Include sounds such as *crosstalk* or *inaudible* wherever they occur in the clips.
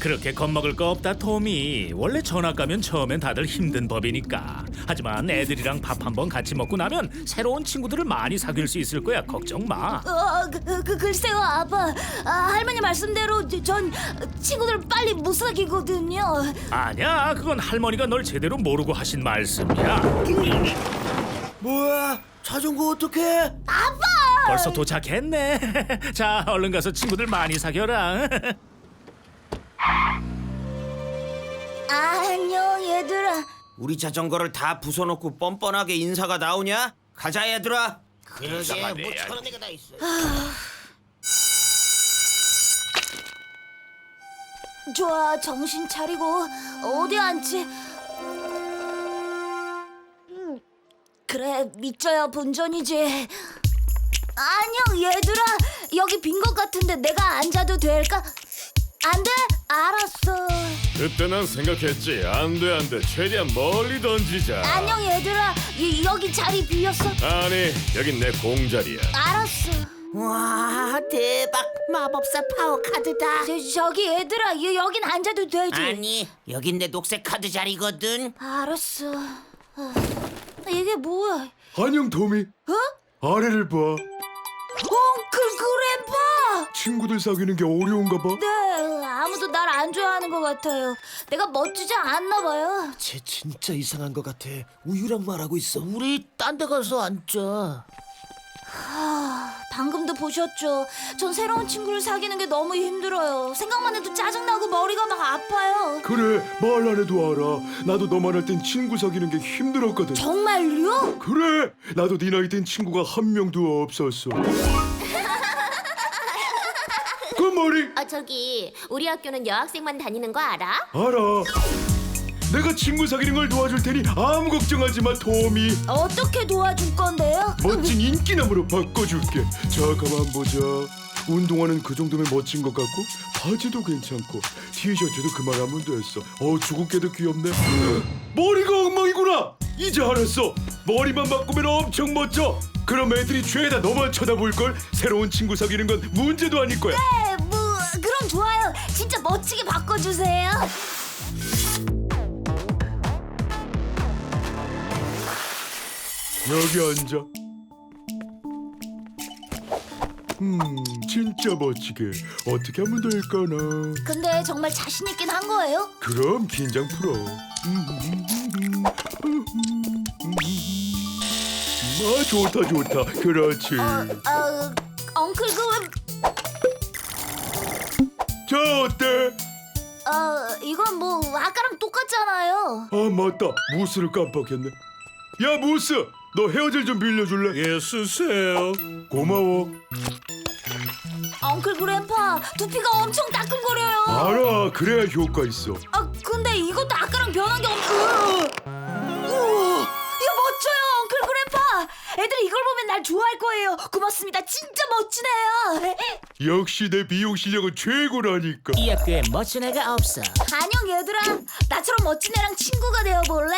그렇게 겁먹을 거 없다 토미 원래 전학 가면 처음엔 다들 힘든 법이니까. 하지만 애들이랑 밥 한번 같이 먹고 나면 새로운 친구들을 많이 사귈 수 있을 거야. 걱정 마. 어, 그, 그 글쎄요 아빠. 아, 할머니 말씀대로 전 친구들 빨리 못 사귀거든요. 아니야 그건 할머니가 널 제대로 모르고 하신 말씀이야. 뭐야? 자전거 어떡해? 벌써 도착했네. *laughs* 자 얼른 가서 친구들 많이 사겨라 *laughs* 안녕 얘들아. 우리 자전거를 다 부숴놓고 뻔뻔하게 인사가 나오냐? 가자 얘들아. 그러게 뭐 저런 애가 다 있어. 좋아 정신 차리고 어디 앉지? 음, 그래 믿져야 본전이지. 안녕 얘들아. 여기 빈 것 같은데 내가 앉아도 될까 안 돼? 알았어. 그때 난 생각했지. 안 돼 안 돼. 최대한 멀리 던지자. 안녕 얘들아. 이- 여기 자리 비었어? 아니 여긴 내 공자리야. 알았어. 와 대박. 마법사 파워 카드다. 저, 저기 얘들아. 여, 여긴 앉아도 되지? 아니 여긴 내 녹색 카드 자리거든. 알았어. 어, 이게 뭐야? 안녕 도미. 어? 아래를 봐. 엉클 그랜파 친구들 사귀는 게 어려운가 봐. 네 아무도 날 안 좋아하는 것 같아요 내가 멋지지 않나 봐요 쟤 진짜 이상한 것 같아. 우유랑 말하고 있어. 우리 딴 데 가서 앉자. 방금도 보셨죠 전 새로운 친구를 사귀는 게 너무 힘들어요 생각만 해도 짜증나고 머리가 막 아파요 그래 말 안 해도 알아 나도 너만 할 땐 친구 사귀는 게 힘들었거든 정말요? 그래 나도 네 나이 땐 친구가 한 명도 없었어 그 아 저기 우리 학교는 여학생만 다니는 거 알아? 알아. 내가 친구 사귀는 걸 도와줄 테니 아무 걱정하지 마 도미. 어떻게 도와줄 건데요? 멋진 인기남으로 바꿔줄게. 자 가만 보자. 운동화는 그 정도면 멋진 것 같고 바지도 괜찮고 티셔츠도 그만하면 됐어. 어 주근깨도 귀엽네. *gasps* 머리가 엉망이구나! 이제 알았어. 머리만 바꾸면 엄청 멋져. 그럼 애들이 죄다 너만 쳐다볼 걸? 새로운 친구 사귀는 건 문제도 아닐 거야. 네, 진짜 멋지게 바꿔주세요 여기 앉아 음 진짜 멋지게 어떻게 하면 될까나 근데 정말 자신 있긴 한 거예요? 그럼 긴장 풀어. 아 좋다 좋다. 그렇지. 어, 엉클 그 자 어때? 어, 이건 뭐 아까랑 똑같잖아요 아 맞다. 무스를 깜빡했네. 야 무스, 너 헤어질 좀 빌려줄래? 예 쓰세요 고마워. 엉클 그랜파 두피가 엄청 따끔거려요 알아. 그래야 효과 있어. 아 근데 이것도 아까랑 변한 게 없... 우 애들이 이걸 보면 날 좋아할 거예요 고맙습니다 진짜 멋지네요 역시 내 미용 실력은 최고라니까. 이 학교에 멋진 애가 없어. 안녕 얘들아 나처럼 멋진 애랑 친구가 되어볼래?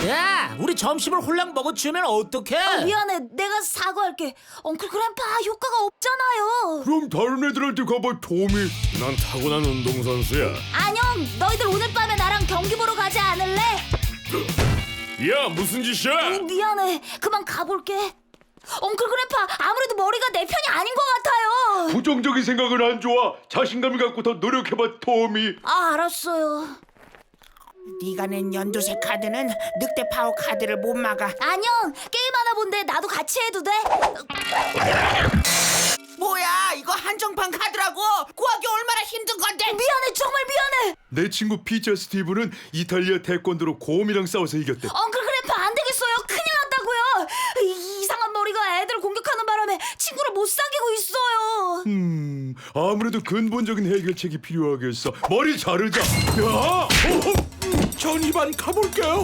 에? 야, 우리 점심을 홀랑 먹어치우면 어떡해? 미안해 내가 사과할게 엉클 그랜파 효과가 없잖아요 그럼 다른 애들한테 가봐 토미. 난 타고난 운동선수야 안녕 너희들 오늘 밤 야 무슨 짓이야 미안해 그만 가볼게 엉클 그래파 아무래도 머리가 내 편이 아닌 것 같아요 부정적인 생각은 안 좋아. 자신감을 갖고 더 노력해봐 토미. 아 알았어요 네가 낸 연두색 카드는 늑대 파워 카드를 못 막아. 안녕 게임 하나 본데 나도 같이 해도 돼? 뭐야, 이거 한정판 카드라고? 구하기 얼마나 힘든 건데? 미안해 정말 미안해 내 친구 피자 스티브는 이탈리아 태권도로 곰이랑 싸워서 이겼대. 엉클 그래파 안 되겠어요 큰일 났다고요 이, 이상한 머리가 애들을 공격하는 바람에 친구를 못 사귀고 있어요 음, 아무래도 근본적인 해결책이 필요하겠어. 머리 자르자. 야! 전 이만 가볼게요.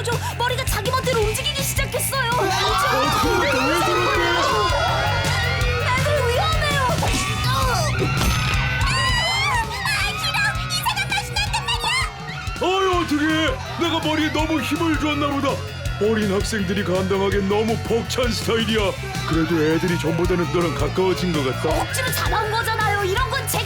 어, 어쩌죠 머리가 자기 멋대로 움직이기 시작했어요. 애들 위험해요. 아, 싫어 난단 말이야! 아유 어떻게! 내가 머리에 너무 힘을 줬나 보다. 어린 학생들이 감당하기엔 너무 벅찬 스타일이야. 그래도 애들이 전보다는 너랑 가까워진 것 같다. 억지로 잡아온 거잖아요. 이런 건 제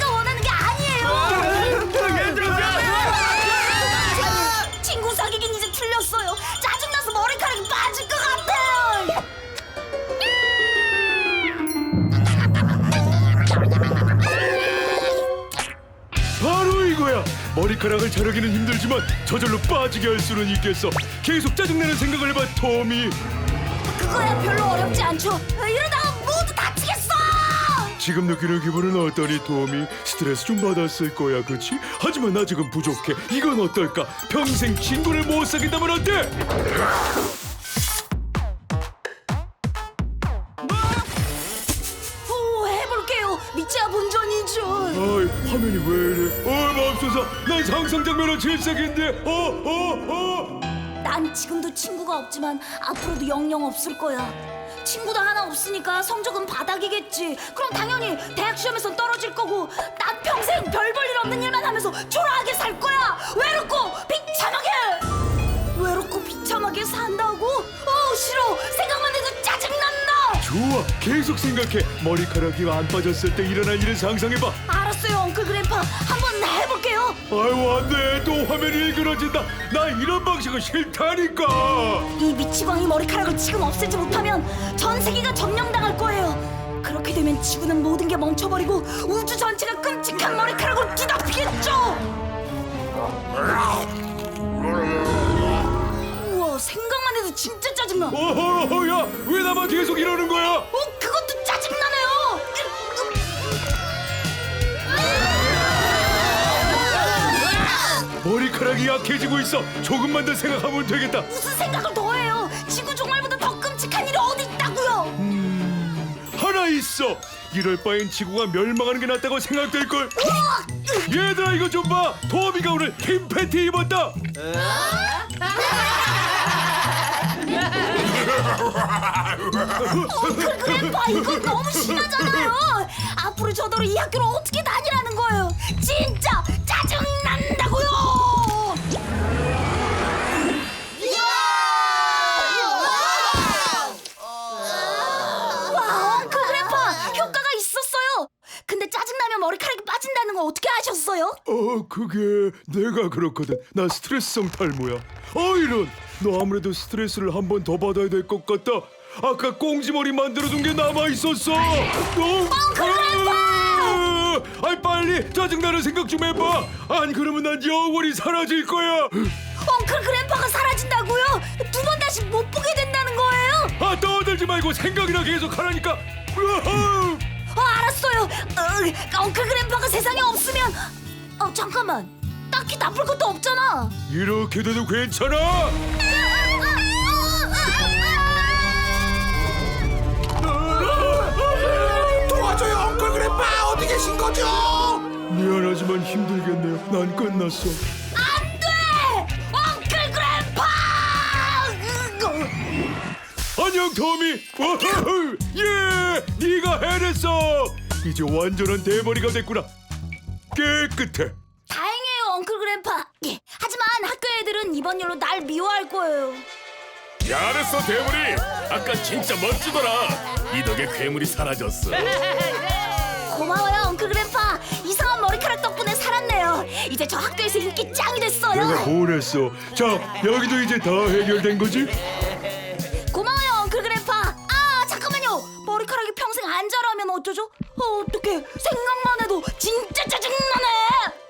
머리카락을 자르기는 힘들지만 저절로 빠지게 할 수는 있겠어 계속 짜증내는 생각을 해봐 토미 그거야 별로 어렵지 않죠. 이러다가 모두 다치겠어. 지금 느끼는 기분은 어떠니 토미 스트레스 좀 받았을 거야 그치? 하지만 아직은 부족해 이건 어떨까 평생 친구를 못 사귄다면 어때? 오, 해볼게요. 미치야 본전 아이 화면이 왜 이래 어 맙소사 난 상상 장면은 질색인데 어어어 난 지금도 친구가 없지만 앞으로도 영영 없을 거야. 친구도 하나 없으니까 성적은 바닥이겠지. 그럼 당연히 대학 시험에선 떨어질 거고 난 평생 별 볼 일 없는 일만 하면서 초라하게 살 거야. 외롭고 비참하게. 외롭고 비참하게 산다고? 어 싫어. 생각만 해도 짜증난다. 좋아 계속 생각해 머리카락이 안 빠졌을 때 일어난 일을 상상해봐 알았어요, 엉클 그래파. 한번 해볼게요. 아유 안돼 또 화면이 일그러진다 나 이런 방식은 싫다니까 이 미치광이 머리카락을 지금 없애지 못하면 전 세계가 점령당할 거예요. 그렇게 되면 지구는 모든 게 멈춰버리고 우주 전체가 끔찍한 머리카락으로 뒤덮이겠죠. 우와 생각만 해도 진짜 짜증나. 어 어허 야 왜 나만 계속 이러는 거야 그 머리카락이 약해지고 있어. 조금만 더 생각하면 되겠다. 무슨 생각을 더 해요? 지구 종말보다 더 끔찍한 일이 어디 있다고요? 하나 있어. 이럴 바엔 지구가 멸망하는 게 낫다고 생각될 걸? 얘들아 이거 좀 봐. 도비가 오늘 흰 팬티 입었다. 엉클 그래파 이건 너무 심하잖아요. 앞으로 저더러 이 학교를 어떻게 다니라는 거예요? 진짜 짜증 나면 머리카락이 빠진다는 거 어떻게 아셨어요? 어 그게 내가 그렇거든. 나 스트레스성 탈모야. 어 이런. 너 아무래도 스트레스를 한 번 더 받아야 될 것 같다. 아까 꽁지머리 만들어둔 게 남아있었어. 너 아, 아이 빨리 짜증나는 생각 좀 해봐. 안 그러면 난 영원히 사라질 거야. 엉클 그래파가 사라진다고요? 두 번 다시 못 보게 된다는 거예요? 아 떠들지 말고 생각이나 계속 하라니까. 으아우. 어, 알았어요. 어, 엉클 그래파가 세상에 없으면 어 잠깐만. 딱히 나쁠 것도 없잖아. 이렇게 돼도 괜찮아 도와줘요 엉클 그래파 어디 계신 거죠? 미안하지만 힘들겠네요 난 끝났어 안녕 토미 와하하! *laughs* 예 네가 해냈어 이제 완전한 대머리가 됐구나 깨끗해 다행이에요, 엉클 그래파. 예, 하지만 학교 애들은 이번 일로 날 미워할 거예요. 잘했어 대물이 아까 진짜 멋지더라 이 덕에 괴물이 사라졌어 고마워요, 엉클 그래파. 이상한 머리카락 덕분에 살았네요. 이제 저 학교에서 인기 짱이 됐어요. 내가 보냈어 자 여기도 이제 다 해결된 거지? 어쩌죠? 아, 어떡해. 생각만 해도 진짜 짜증나네!